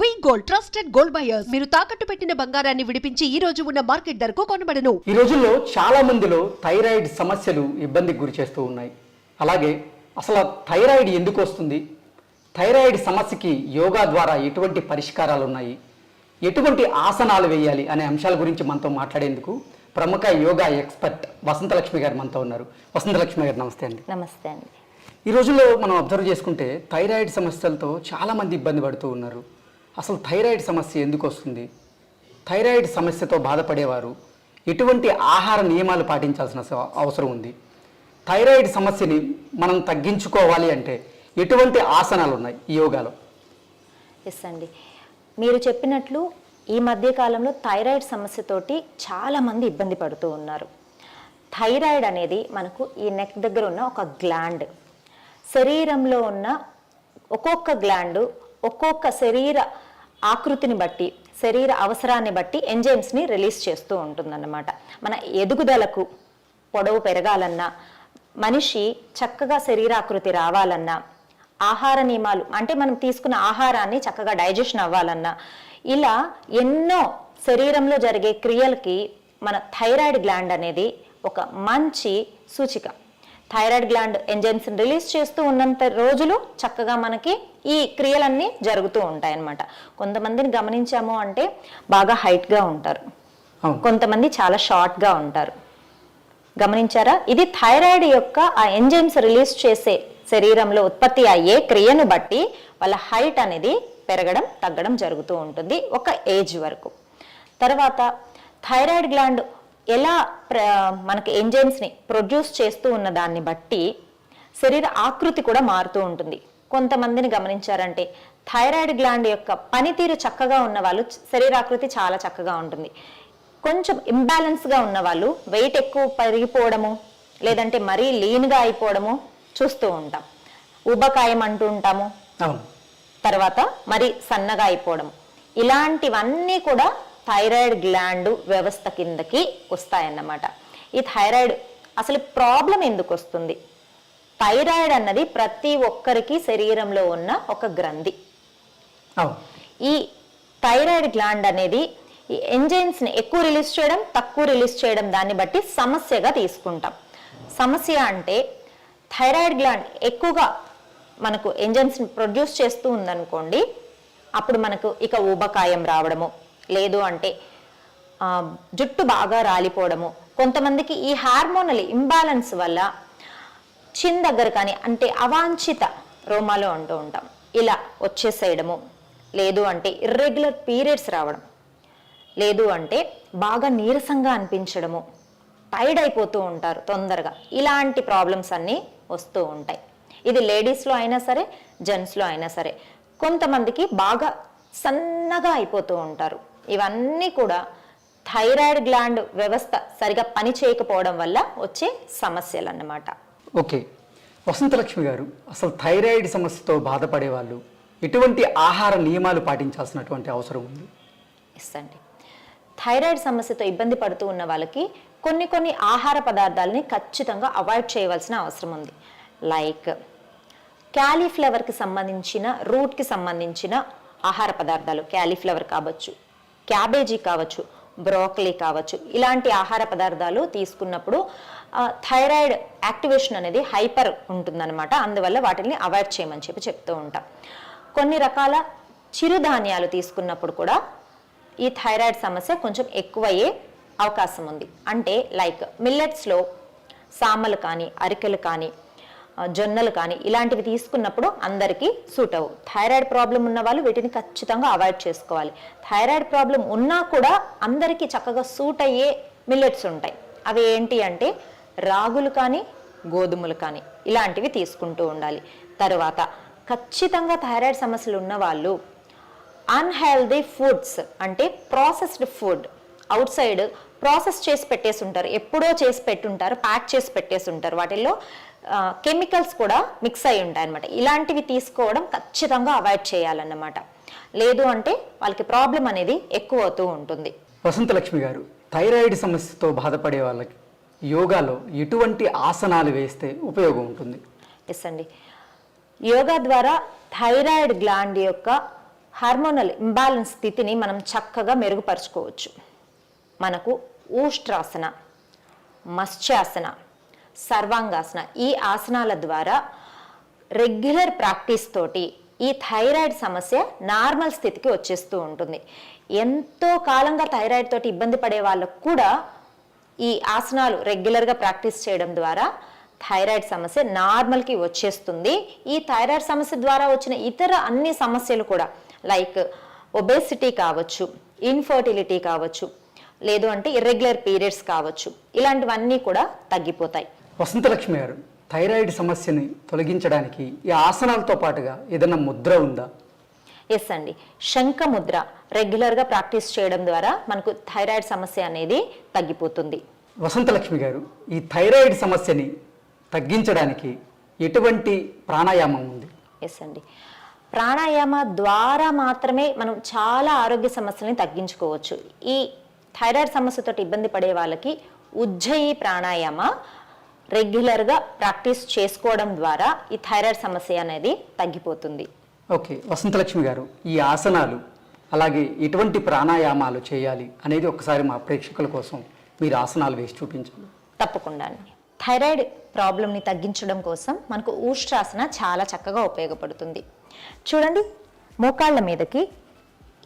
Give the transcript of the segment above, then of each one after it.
V gold trusted gold buyers మీరు తాకట్టు పెట్టిన బంగారాన్ని విడిపించి ఈ రోజు ఉన్న మార్కెట్ ధరకు కొనబడను. ఈ రోజుల్లో చాలా మందిలో థైరాయిడ్ సమస్యలు ఇబ్బందికి గురి చేస్తూ ఉన్నాయి. అలాగే అసలు థైరాయిడ్ ఎందుకు వస్తుంది? థైరాయిడ్ సమస్యకి యోగా ద్వారా ఎటువంటి పరిష్కారాలు ఉన్నాయి? ఎటువంటి ఆసనాలు వేయాలి అనే అంశాల గురించి మనతో మాట్లాడేందుకు ప్రముఖ యోగా ఎక్స్పర్ట్ వసంతలక్ష్మి గారు మనతో ఉన్నారు. వసంతలక్ష్మి గారు నమస్తే అండి. నమస్తే అండి. ఈ రోజుల్లో మనం అబ్జర్వ్ చేసుకుంటే థైరాయిడ్ సమస్యలతో చాలామంది ఇబ్బంది పడుతూ ఉన్నారు. అసలు థైరాయిడ్ సమస్య ఎందుకు వస్తుంది? థైరాయిడ్ సమస్యతో బాధపడేవారు. ఎటువంటి ఆహార నియమాలు పాటించాల్సిన అవసరం ఉంది. థైరాయిడ్ సమస్యని మనం తగ్గించుకోవాలి అంటే ఎటువంటి ఆసనాలు ఉన్నాయి యోగాలో? ఎస్ అండి. మీరు చెప్పినట్లు ఈ మధ్య కాలంలో థైరాయిడ్ సమస్యతోటి చాలామంది ఇబ్బంది పడుతూ ఉన్నారు. థైరాయిడ్ అనేది మనకు ఈ నెక్ దగ్గర ఉన్న ఒక గ్లాండ్. శరీరంలో ఉన్న ఒక్కొక్క గ్లాండు ఒక్కొక్క శరీర ఆకృతిని బట్టి శరీర అవసరాన్ని బట్టి ఎంజైమ్స్ని రిలీజ్ చేస్తూ ఉంటుందన్నమాట. మన ఎదుగుదలకు పొడవు పెరగాలన్నా మనిషి చక్కగా శరీరాకృతి రావాలన్నా ఆహార నియమాలు అంటే మనం తీసుకున్న ఆహారాన్ని చక్కగా డైజెషన్ అవ్వాలన్నా ఇలా ఎన్నో శరీరంలో జరిగే క్రియలకి మన థైరాయిడ్ గ్లాండ్ అనేది ఒక మంచి సూచిక. థైరాయిడ్ గ్లాండ్ ఎంజైమ్స్ రిలీజ్ చేస్తూ ఉన్నంత రోజులు చక్కగా మనకి ఈ క్రియలన్నీ జరుగుతూ ఉంటాయి అన్నమాట కొంతమందిని గమనించాము అంటే బాగా హైట్గా ఉంటారు. కొంతమంది చాలా షార్ట్గా ఉంటారు. గమనించారా? ఇది థైరాయిడ్ యొక్క ఆ ఎంజైమ్స్ రిలీజ్ చేసే శరీరంలో ఉత్పత్తి అయ్యే క్రియను బట్టి వాళ్ళ హైట్ అనేది పెరగడం తగ్గడం జరుగుతూ ఉంటుంది ఒక ఏజ్ వరకు. తర్వాత థైరాయిడ్ గ్లాండ్ ఎలా ప్ర మనకి ఎంజైమ్స్ని ప్రొడ్యూస్ చేస్తూ ఉన్న దాన్ని బట్టి శరీర ఆకృతి కూడా మారుతూ ఉంటుంది. కొంతమందిని గమనించారంటే థైరాయిడ్ గ్లాండ్ యొక్క పనితీరు చక్కగా ఉన్న వాళ్ళు శరీరాకృతి చాలా చక్కగా ఉంటుంది. కొంచెం ఇంబ్యాలెన్స్గా ఉన్న వాళ్ళు వెయిట్ ఎక్కువ పెరిగిపోవడము లేదంటే మరీ లీన్గా అయిపోవడము చూస్తూ ఉంటాం. ఊబకాయం అంటూ ఉంటాము. అవును. తర్వాత మరి సన్నగా అయిపోవడం ఇలాంటివన్నీ కూడా థైరాయిడ్ గ్లాండ్ వ్యవస్థ కిందకి వస్తాయన్నమాట. ఈ థైరాయిడ్ అసలు ప్రాబ్లం ఎందుకు వస్తుంది? థైరాయిడ్ అన్నది ప్రతి ఒక్కరికి శరీరంలో ఉన్న ఒక గ్రంథి. ఈ థైరాయిడ్ గ్లాండ్ అనేది ఈ ఎంజైమ్స్ని ఎక్కువ రిలీజ్ చేయడం తక్కువ రిలీజ్ చేయడం దాన్ని బట్టి సమస్యగా తీసుకుంటాం. సమస్య అంటే థైరాయిడ్ గ్లాండ్ ఎక్కువగా మనకు ఎంజైమ్స్ని ప్రొడ్యూస్ చేస్తూ ఉందనుకోండి అప్పుడు మనకు ఇక ఊబకాయం రావడము లేదు అంటే జుట్టు బాగా రాలిపోవడము. కొంతమందికి ఈ హార్మోనల్ ఇంబ్యాలెన్స్ వల్ల చిన్ దగ్గర కానీ అంటే అవాంఛిత రోమాలు అంటూ ఉంటాం. ఇలా వచ్చేసేయడము. లేదు అంటే ఇర్రెగ్యులర్ పీరియడ్స్ రావడం. లేదు అంటే బాగా నీరసంగా అనిపించడము. టైర్డ్ అయిపోతూ ఉంటారు తొందరగా. ఇలాంటి ప్రాబ్లమ్స్ అన్నీ వస్తూ ఉంటాయి. ఇది లేడీస్లో అయినా సరే జెంట్స్లో అయినా సరే. కొంతమందికి బాగా సన్నగా అయిపోతూ ఉంటారు. ఇవన్నీ కూడా థైరాయిడ్ గ్లాండ్ వ్యవస్థ సరిగా పని చేయకపోవడం వల్ల వచ్చే సమస్యలు అన్నమాట ఓకే. వసంతలక్ష్మి గారు అసలు థైరాయిడ్ సమస్యతో బాధపడే వాళ్ళు ఎటువంటి ఆహార నియమాలు పాటించాల్సినటువంటి అవసరం ఉంది? ఎస్ అండి. థైరాయిడ్ సమస్యతో ఇబ్బంది పడుతూ ఉన్న వాళ్ళకి కొన్ని కొన్ని ఆహార పదార్థాలని ఖచ్చితంగా అవాయిడ్ చేయవలసిన అవసరం ఉంది. లైక్ క్యాలీఫ్లవర్కి సంబంధించిన రూట్కి సంబంధించిన ఆహార పదార్థాలు క్యాలీఫ్లవర్ కావచ్చు. క్యాబేజీ కావచ్చు బ్రోకలీ కావచ్చు ఇలాంటి ఆహార పదార్థాలు తీసుకున్నప్పుడు థైరాయిడ్ యాక్టివేషన్ అనేది హైపర్ ఉంటుందన్నమాట. అందువల్ల వాటిని అవాయిడ్ చేయమని చెప్పి చెప్తూ ఉంటాం. కొన్ని రకాల చిరుధాన్యాలు తీసుకున్నప్పుడు కూడా ఈ థైరాయిడ్ సమస్య కొంచెం ఎక్కువయ్యే అవకాశం ఉంది. అంటే లైక్ మిల్లెట్స్లో సామలు కానీ అరికెలు కానీ జొన్నలు కానీ ఇలాంటివి తీసుకున్నప్పుడు అందరికీ సూట్ అవ్వు. థైరాయిడ్ ప్రాబ్లం ఉన్న వాళ్ళు వీటిని ఖచ్చితంగా అవాయిడ్ చేసుకోవాలి. థైరాయిడ్ ప్రాబ్లం ఉన్నా కూడా అందరికీ చక్కగా సూట్ అయ్యే మిల్లెట్స్ ఉంటాయి. అవి ఏంటి అంటే రాగులు కానీ గోధుమలు కానీ ఇలాంటివి తీసుకుంటూ ఉండాలి. తర్వాత ఖచ్చితంగా థైరాయిడ్ సమస్యలు ఉన్న వాళ్ళు అన్హెల్దీ ఫుడ్స్ అంటే processed food outside process చేసి పెట్టేసి ఉంటారు. ఎప్పుడో చేసి పెట్టుంటారు ప్యాక్ చేసి పెట్టేసి ఉంటారు. వాటిల్లో కెమికల్స్ కూడా మిక్స్ అయి ఉంటాయి అనమాట ఇలాంటివి తీసుకోవడం ఖచ్చితంగా అవాయిడ్ చేయాలన్నమాట. లేదు అంటే వాళ్ళకి ప్రాబ్లం అనేది ఎక్కువ అవుతూ ఉంటుంది. వసంతలక్ష్మి గారు థైరాయిడ్ సమస్యతో బాధపడే వాళ్ళకి యోగాలో ఎటువంటి ఆసనాలు వేస్తే ఉపయోగం ఉంటుంది? ఎస్ అండి. యోగా ద్వారా థైరాయిడ్ గ్లాండ్ యొక్క హార్మోనల్ ఇంబ్యాలెన్స్ స్థితిని మనం చక్కగా మెరుగుపరుచుకోవచ్చు. మనకు ఊష్ట్రాసన మత్స్యాసన సర్వాంగాసన ఈ ఆసనాల ద్వారా రెగ్యులర్ ప్రాక్టీస్ తోటి ఈ థైరాయిడ్ సమస్య నార్మల్ స్థితికి వచ్చేస్తూ ఉంటుంది. ఎంతో కాలంగా థైరాయిడ్ తోటి ఇబ్బంది పడే వాళ్ళకు కూడా ఈ ఆసనాలు రెగ్యులర్గా ప్రాక్టీస్ చేయడం ద్వారా థైరాయిడ్ సమస్య నార్మల్కి వచ్చేస్తుంది. ఈ థైరాయిడ్ సమస్య ద్వారా వచ్చిన ఇతర అన్ని సమస్యలు కూడా లైక్ ఒబేసిటీ కావచ్చు ఇన్ఫర్టిలిటీ కావచ్చు లేదు అంటే ఇర్రెగ్యులర్ పీరియడ్స్ కావచ్చు ఇలాంటివన్నీ కూడా తగ్గిపోతాయి. వసంతలక్ష్మి గారు థైరాయిడ్ సమస్యని తొలగించడానికి ఈ ఆసనాలతో పాటుగా ఏదైనా ముద్ర ఉందా? ఎస్ అండి. శంఖ ముద్ర రెగ్యులర్గా ప్రాక్టీస్ చేయడం ద్వారా మనకు థైరాయిడ్ సమస్య అనేది తగ్గిపోతుంది. వసంతలక్ష్మి గారు ఈ థైరాయిడ్ సమస్యని తగ్గించడానికి ఎటువంటి ప్రాణాయామం ఉంది? ఎస్ అండి. ప్రాణాయామ ద్వారా మాత్రమే మనం చాలా ఆరోగ్య సమస్యల్ని తగ్గించుకోవచ్చు. ఈ థైరాయిడ్ సమస్యతో ఇబ్బంది పడే వాళ్ళకి ఉజ్జయి ప్రాణాయామ రెగ్యులర్గా ప్రాక్టీస్ చేసుకోవడం ద్వారా ఈ థైరాయిడ్ సమస్య అనేది తగ్గిపోతుంది. ఓకే. వసంతలక్ష్మి గారు ఈ ఆసనాలు అలాగే ఎటువంటి ప్రాణాయామాలు చేయాలి అనేది ఒకసారి మా ప్రేక్షకుల కోసం మీరు ఆసనాలు వేసి చూపించాలి తప్పకుండా అండి. థైరాయిడ్ ప్రాబ్లమ్ని తగ్గించడం కోసం మనకు ఊష్ట్రాసన చాలా చక్కగా ఉపయోగపడుతుంది. చూడండి మోకాళ్ళ మీదకి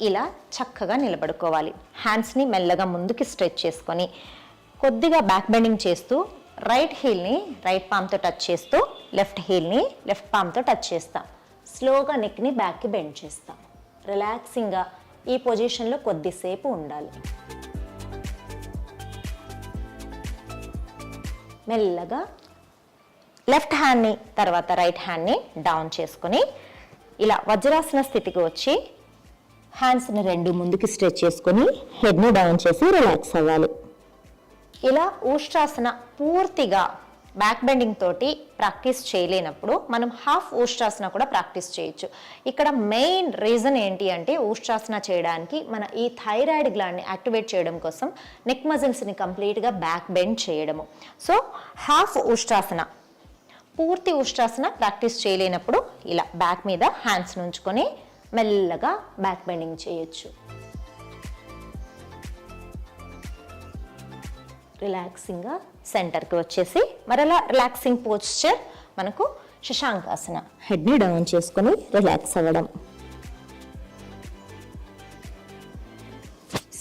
ఇలా చక్కగా నిలబడుకోవాలి. హ్యాండ్స్ని మెల్లగా ముందుకి స్ట్రెచ్ చేసుకొని కొద్దిగా బ్యాక్ బెండింగ్ చేస్తూ రైట్ హీల్ని రైట్ పామ్తో టచ్ చేస్తూ లెఫ్ట్ హీల్ని లెఫ్ట్ పామ్తో టచ్ చేస్తాం. స్లోగా నెక్ని బ్యాక్కి బెండ్ చేస్తాం. రిలాక్సింగ్గా ఈ పొజిషన్లో కొద్దిసేపు ఉండాలి. మెల్లగా లెఫ్ట్ హ్యాండ్ని తర్వాత రైట్ హ్యాండ్ని డౌన్ చేసుకొని ఇలా వజ్రాసన స్థితికి వచ్చి హ్యాండ్స్ని రెండు ముందుకి స్ట్రెచ్ చేసుకొని హెడ్ని డౌన్ చేసి రిలాక్స్ అవ్వాలి. ఇలా ఉష్ట్రాసన పూర్తిగా బ్యాక్ బెండింగ్ తోటి ప్రాక్టీస్ చేయలేనప్పుడు మనం హాఫ్ ఉష్ట్రాసన కూడా ప్రాక్టీస్ చేయొచ్చు. ఇక్కడ మెయిన్ రీజన్ ఏంటి అంటే ఉష్ట్రాసన చేయడానికి మన ఈ థైరాయిడ్ గ్లాండ్ని యాక్టివేట్ చేయడం కోసం నెక్ మజిల్స్ని కంప్లీట్గా బ్యాక్ బెండ్ చేయడము. సో హాఫ్ ఉష్ట్రాసన పూర్తి ఉష్ట్రాసన ప్రాక్టీస్ చేయలేనప్పుడు ఇలా బ్యాక్ మీద హ్యాండ్స్ ఉంచుకొని మెల్లగా బ్యాక్ బెండింగ్ చేయొచ్చు. రిలాక్సింగ్గా సెంటర్కి వచ్చేసి మరలా రిలాక్సింగ్ పోస్చర్ మనకు శశాంకాసన హెడ్ని డౌన్ చేసుకొని రిలాక్స్ అవ్వడం.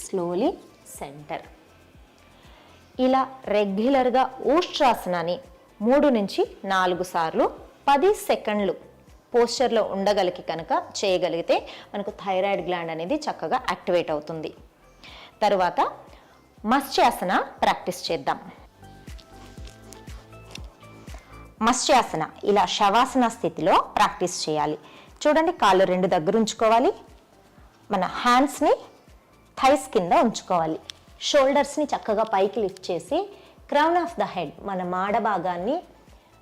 స్లోలీ సెంటర్ ఇలా రెగ్యులర్గా ఊష్ట్రాసనాన్ని మూడు నుంచి నాలుగు సార్లు పది సెకండ్లు పోస్చర్లో ఉండగలిగి కనుక చేయగలిగితే మనకు థైరాయిడ్ గ్లాండ్ అనేది చక్కగా యాక్టివేట్ అవుతుంది. తరువాత మత్స్యాసన ప్రాక్టీస్ చేద్దాం. మత్స్యాసన ఇలా శవాసన స్థితిలో ప్రాక్టీస్ చేయాలి. చూడండి కాళ్ళు రెండు దగ్గర ఉంచుకోవాలి. మన హ్యాండ్స్ని థైస్ కింద ఉంచుకోవాలి. షోల్డర్స్ని చక్కగా పైకి లిఫ్ట్ చేసి క్రౌన్ ఆఫ్ ద హెడ్ మన మాడ భాగాన్ని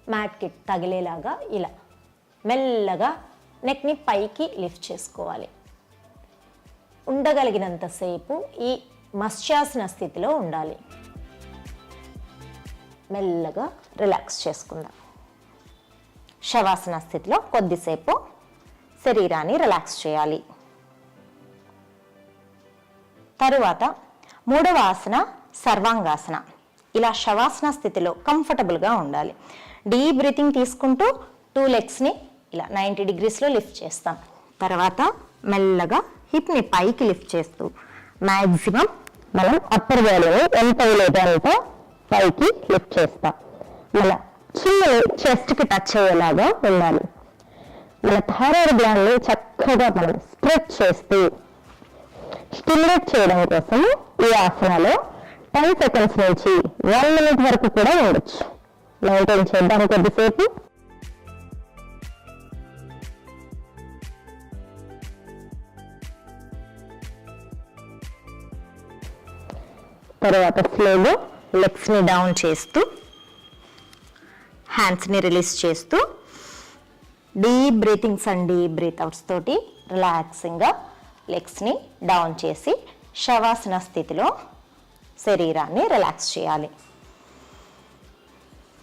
మ్యాట్కి తగిలేలాగా ఇలా మెల్లగా నెక్ని పైకి లిఫ్ట్ చేసుకోవాలి. ఉండగలిగినంతసేపు ఈ మత్స్యాసన స్థితిలో ఉండాలి. మెల్లగా రిలాక్స్ చేసుకుందాం. శవాసన స్థితిలో కొద్దిసేపు శరీరాన్ని రిలాక్స్ చేయాలి. తరువాత మూడవ ఆసన సర్వాంగాసన. ఇలా శవాసన స్థితిలో కంఫర్టబుల్గా ఉండాలి. డీప్ బ్రీతింగ్ తీసుకుంటూ టూ లెగ్స్ని ఇలా నైంటీ డిగ్రీస్లో లిఫ్ట్ చేస్తాం. తర్వాత మెల్లగా హిప్ని పైకి లిఫ్ట్ చేస్తూ మ్యాక్సిమం మనం అప్పర్ వేలని ఎంత వీలైతే పైకి లిఫ్ట్ చేస్తాం. మన చిన్న చెస్ట్కి టచ్ అయ్యేలాగా ఉండాలి. మన థైరాయిడ్ గ్లాండ్ని చక్కగా మనం స్ట్రెచ్ చేస్తూ స్టిమ్యులేట్ చేయడం కోసం ఈ ఆసనాలు టెన్ సెకండ్స్ నుంచి వన్ మినిట్ వరకు కూడా ఉండొచ్చు. మెయింటైన్ చేద్దాం కొద్దిసేపు. తర్వాత స్లోగా లెగ్స్ని డౌన్ చేస్తూ హ్యాండ్స్ని రిలీజ్ చేస్తూ deep breathings and deep breath outs తోటి రిలాక్సింగ్గా లెగ్స్ని డౌన్ చేసి శవాసన స్థితిలో శరీరాన్ని రిలాక్స్ చేయాలి.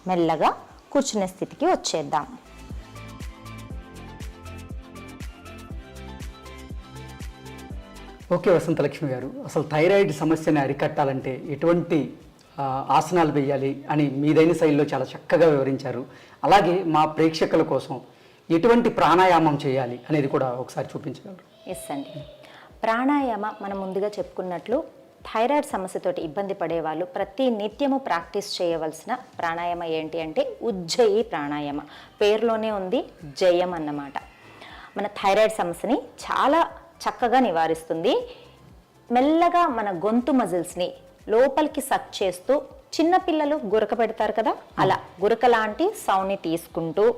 మెల్లగా కూర్చునే స్థితికి వచ్చేద్దాం. ఓకే వసంతలక్ష్మి గారు. అసలు థైరాయిడ్ సమస్యని అరికట్టాలంటే ఎటువంటి ఆసనాలు వేయాలి అని మీదైన శైలిలో చాలా చక్కగా వివరించారు. అలాగే మా ప్రేక్షకుల కోసం ఎటువంటి ప్రాణాయామం చేయాలి అనేది కూడా ఒకసారి చూపించగలరు ఎస్ అండి ప్రాణాయామ మనం ముందుగా చెప్పుకున్నట్లు థైరాయిడ్ సమస్యతోటి ఇబ్బంది పడే వాళ్ళు ప్రతి నిత్యము ప్రాక్టీస్ చేయవలసిన ప్రాణాయామ ఏంటి అంటే ఉజ్జయి ప్రాణాయామ. పేరులోనే ఉంది జయం అన్నమాట. మన థైరాయిడ్ సమస్యని చాలా చక్కగా నివారిస్తుంది. మెల్లగా మన గొంతు మజిల్స్ని లోపలికి సక్ చేస్తూ చిన్నపిల్లలు గురక పెడతారు కదా? అలా గురక లాంటి సౌండ్ని తీసుకుంటూ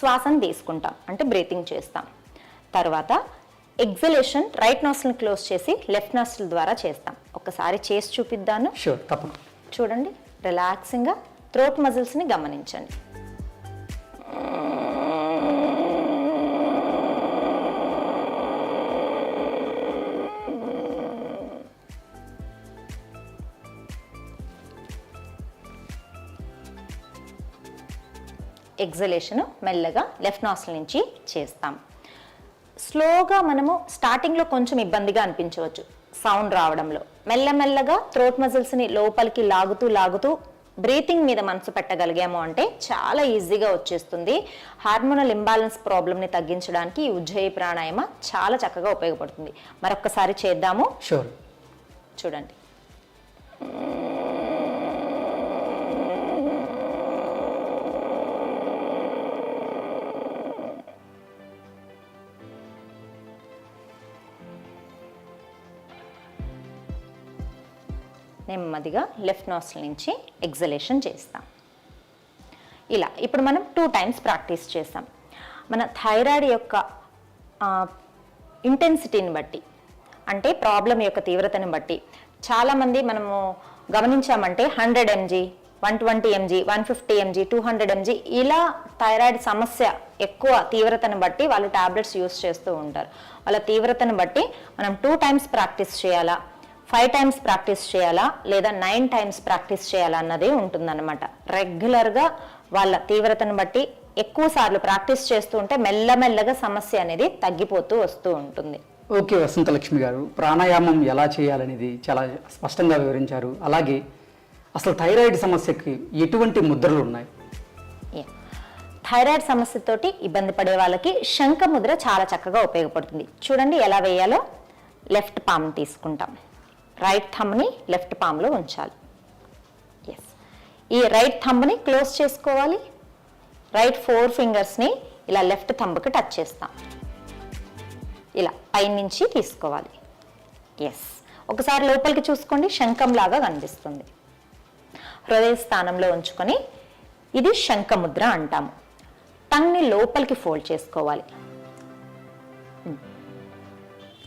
శ్వాసను తీసుకుంటాం. అంటే బ్రీతింగ్ చేస్తాం. తర్వాత ఎగ్జలేషన్ రైట్ నాస్టల్ని క్లోజ్ చేసి లెఫ్ట్ నాస్టల్ ద్వారా చేస్తాం. ఒకసారి చేసి చూపిద్దాను. చూడండి రిలాక్సింగ్గా థ్రోట్ మజిల్స్ని గమనించండి. ఎగ్జలేషన్ మెల్లగా లెఫ్ట్ నాస్టల్ నుంచి చేస్తాం. స్లోగా మనము స్టార్టింగ్లో కొంచెం ఇబ్బందిగా అనిపించవచ్చు సౌండ్ రావడంలో. మెల్లమెల్లగా థ్రోట్ మజిల్స్ని లోపలికి లాగుతూ లాగుతూ బ్రీతింగ్ మీద మనసు పెట్టగలిగాము అంటే చాలా ఈజీగా వచ్చేస్తుంది. హార్మోనల్ ఇంబ్యాలెన్స్ ప్రాబ్లమ్ని తగ్గించడానికి ఈ ఉజ్జయి ప్రాణాయామ చాలా చక్కగా ఉపయోగపడుతుంది. మరొక్కసారి చేద్దాము. షూర్ చూడండి. నెమ్మదిగా లెఫ్ట్ నాస్టల్ నుంచి ఎగ్జలేషన్ చేస్తాం. ఇలా ఇప్పుడు మనం టూ టైమ్స్ ప్రాక్టీస్ చేస్తాం మన థైరాయిడ్ యొక్క ఇంటెన్సిటీని బట్టి అంటే ప్రాబ్లం యొక్క తీవ్రతని బట్టి చాలామంది మనము గమనించామంటే hundred MG one twenty MG one fifty MG two hundred MG ఇలా థైరాయిడ్ సమస్య ఎక్కువ తీవ్రతను బట్టి వాళ్ళు టాబ్లెట్స్ యూస్ చేస్తూ ఉంటారు. వాళ్ళ తీవ్రతను బట్టి మనం టూ టైమ్స్ ప్రాక్టీస్ చేయాలా? ఫైవ్ టైమ్స్ ప్రాక్టీస్ చేయాలా లేదా నైన్ టైమ్స్ ప్రాక్టీస్ చేయాలా అన్నది ఉంటుందన్నమాట. రెగ్యులర్గా వాళ్ళ తీవ్రతను బట్టి ఎక్కువ సార్లు ప్రాక్టీస్ చేస్తూ ఉంటే మెల్లమెల్లగా సమస్య అనేది తగ్గిపోతూ వస్తూ ఉంటుంది. ఓకే వసంతలక్ష్మి గారు. ప్రాణాయామం ఎలా చేయాలనేది చాలా స్పష్టంగా వివరించారు. అలాగే అసలు థైరాయిడ్ సమస్యకి ఎటువంటి ముద్రలు ఉన్నాయి. థైరాయిడ్ సమస్యతోటి ఇబ్బంది పడే వాళ్ళకి శంఖ ముద్ర చాలా చక్కగా ఉపయోగపడుతుంది. చూడండి ఎలా వేయాలో. లెఫ్ట్ పామ్ తీసుకుంటాం. రైట్ థమ్ని లెఫ్ట్ పామ్లో ఉంచాలి. ఎస్ ఈ రైట్ థమ్ని క్లోజ్ చేసుకోవాలి. రైట్ ఫోర్ ఫింగర్స్ని ఇలా లెఫ్ట్ థంబ్కి టచ్ చేస్తాం. ఇలా పైనుంచి తీసుకోవాలి. ఎస్ ఒకసారి లోపలికి చూసుకోండి శంఖం లాగా కనిపిస్తుంది. హృదయ స్థానంలో ఉంచుకొని ఇది శంఖముద్ర అంటాము. టంగ్ని లోపలికి ఫోల్డ్ చేసుకోవాలి.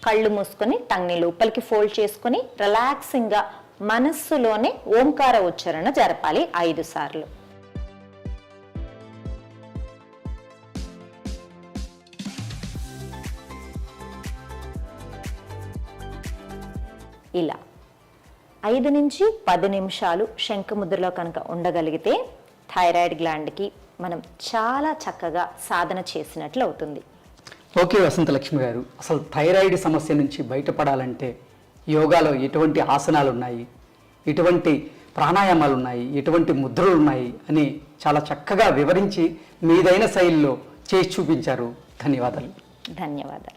కళ్ళు మూసుకొని టంగ్ని లోపలికి ఫోల్డ్ చేసుకొని రిలాక్సింగ్గా మనస్సులోనే ఓంకార ఉచ్చారణ జరపాలి ఐదు సార్లు. ఇలా ఐదు నుంచి పది నిమిషాలు శంఖముద్రలో కనుక ఉండగలిగితే థైరాయిడ్ గ్లాండ్కి మనం చాలా చక్కగా సాధన చేసినట్లు అవుతుంది. ఓకే వసంతలక్ష్మి గారు అసలు థైరాయిడ్ సమస్య నుంచి బయటపడాలంటే యోగాలో ఎటువంటి ఆసనాలు ఉన్నాయి ఎటువంటి ప్రాణాయామాలు ఉన్నాయి ఎటువంటి ముద్రలు ఉన్నాయి అని చాలా చక్కగా వివరించి మీదైన శైలిలో చేసి చూపించారు. ధన్యవాదాలు. ధన్యవాదాలు.